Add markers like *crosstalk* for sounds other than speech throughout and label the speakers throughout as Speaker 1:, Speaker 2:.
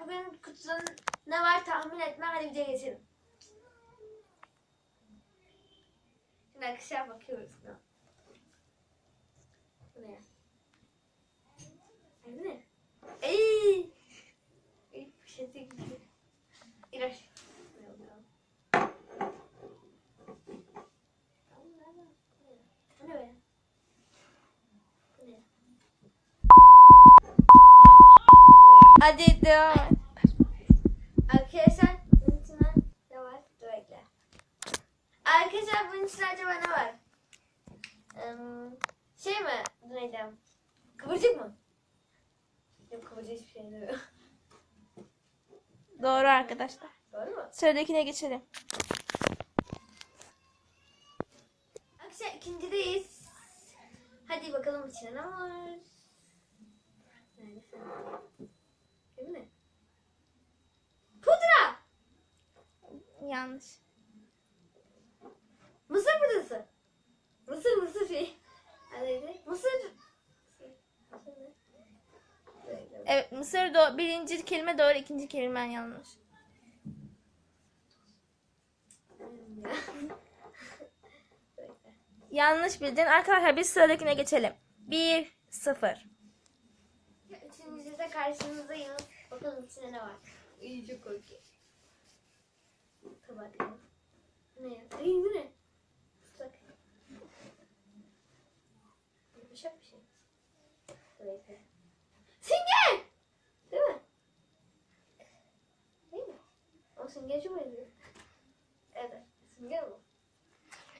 Speaker 1: bugün kutuda ne var tahmin etme. Hadi videoya geçelim. Şimdi arkadaşlar bakıyoruz. Ne? Bu ne? Bu ne? Ey! Ey poşeti gibi. İlaç.
Speaker 2: Hadi devam. et.
Speaker 1: Arkadaşlar bunun içinde ne var? Dur bekle. Arkadaşlar bunun içinde acaba ne var? Şey mi? Neydi? Kıvırcık mı? Yok kıvırcık hiçbir şey demiyor. *laughs*
Speaker 2: Doğru arkadaşlar.
Speaker 1: Doğru mu?
Speaker 2: Sıradakine geçelim.
Speaker 1: Arkadaşlar ikincideyiz. Hadi bakalım içinde ne var? Değil mi? Pudra!
Speaker 2: Yanlış.
Speaker 1: Mısır pudası. Mısır mısır şey. Neydi? Mısır. Mısır ne? Böyle.
Speaker 2: Evet Mısır do birinci kelime doğru ikinci kelimen yanlış. *laughs* Yanlış bildin. Arkadaşlar biz sıradakine geçelim. 1 0.
Speaker 1: Üçüncüde karşınızdayım. Bakalım içinde ne var. İyi çok korkuyorum. Tabak. Ne? Ay bu ne? Islak. Yumuşak bir şey. Böyle. Sünger! Değil mi? Değil mi? Çok benziyor. Evet. Sünger bu.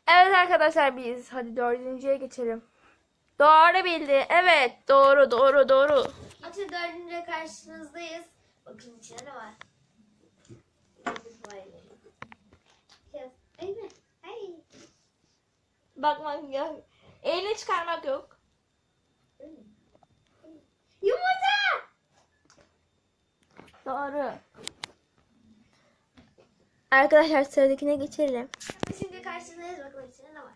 Speaker 2: Evet arkadaşlar biz hadi dördüncüye geçelim. Doğru bildi. Evet doğru doğru doğru.
Speaker 1: Atı dördüncüde karşınızdayız. Bakın içinde ne var.
Speaker 2: Bakmak yok. Elini çıkarmak yok.
Speaker 1: Yumurta!
Speaker 2: Doğru. Arkadaşlar sıradakine geçelim.
Speaker 1: Şimdi karşınızdayız. Bakın içinde ne var.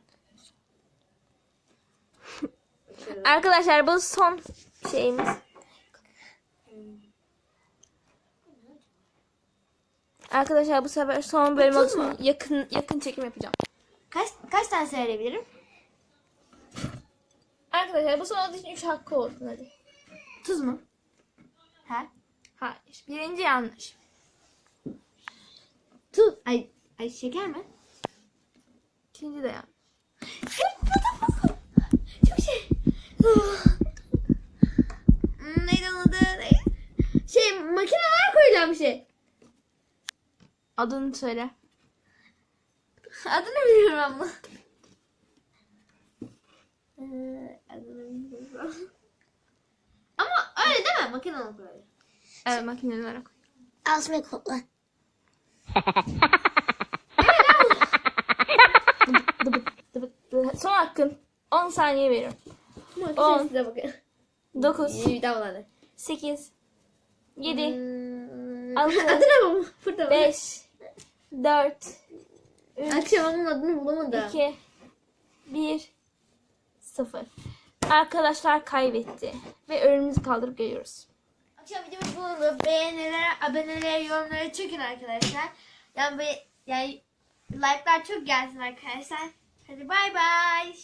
Speaker 1: *laughs*
Speaker 2: Arkadaşlar bu son şeyimiz. Arkadaşlar bu sefer son bölüm olduğu için yakın yakın çekim yapacağım.
Speaker 1: Kaç, kaç tane söyleyebilirim?
Speaker 2: Arkadaşlar bu son olduğu için 3 hakkı olsun hadi.
Speaker 1: Tuz mu? Ha?
Speaker 2: Hayır. Birinci yanlış.
Speaker 1: Tuz. Ay, ay şeker mi?
Speaker 2: İkinci de yanlış.
Speaker 1: Çok şey. Hmm, Neydi onun adı? Neydi? Şey makineler koyulan bir şey.
Speaker 2: Adını söyle.
Speaker 1: Adını bilmiyorum ama. Ee, adını bilmiyorum. ama öyle değil mi? Makineler koyuyor.
Speaker 2: Evet makinelere koy.
Speaker 1: Asma kokla.
Speaker 2: Son hakkın. 10 saniye veriyorum. On.
Speaker 1: Size bakın.
Speaker 2: 9,
Speaker 1: Bir daha bana.
Speaker 2: 8, 7,
Speaker 1: Hmm.
Speaker 2: Altı.
Speaker 1: Adı ne bu? Burada
Speaker 2: 5, 4,
Speaker 1: Akşam onun adını bulamadım.
Speaker 2: 2, 1, 0. Arkadaşlar kaybetti. Ve önümüzü kaldırıp geliyoruz.
Speaker 1: Akşam videomuz bulundu. Beğenilere, abonelere, yorumlara çekin arkadaşlar. Yani, yani like'lar çok gelsin arkadaşlar. Hadi bay bay.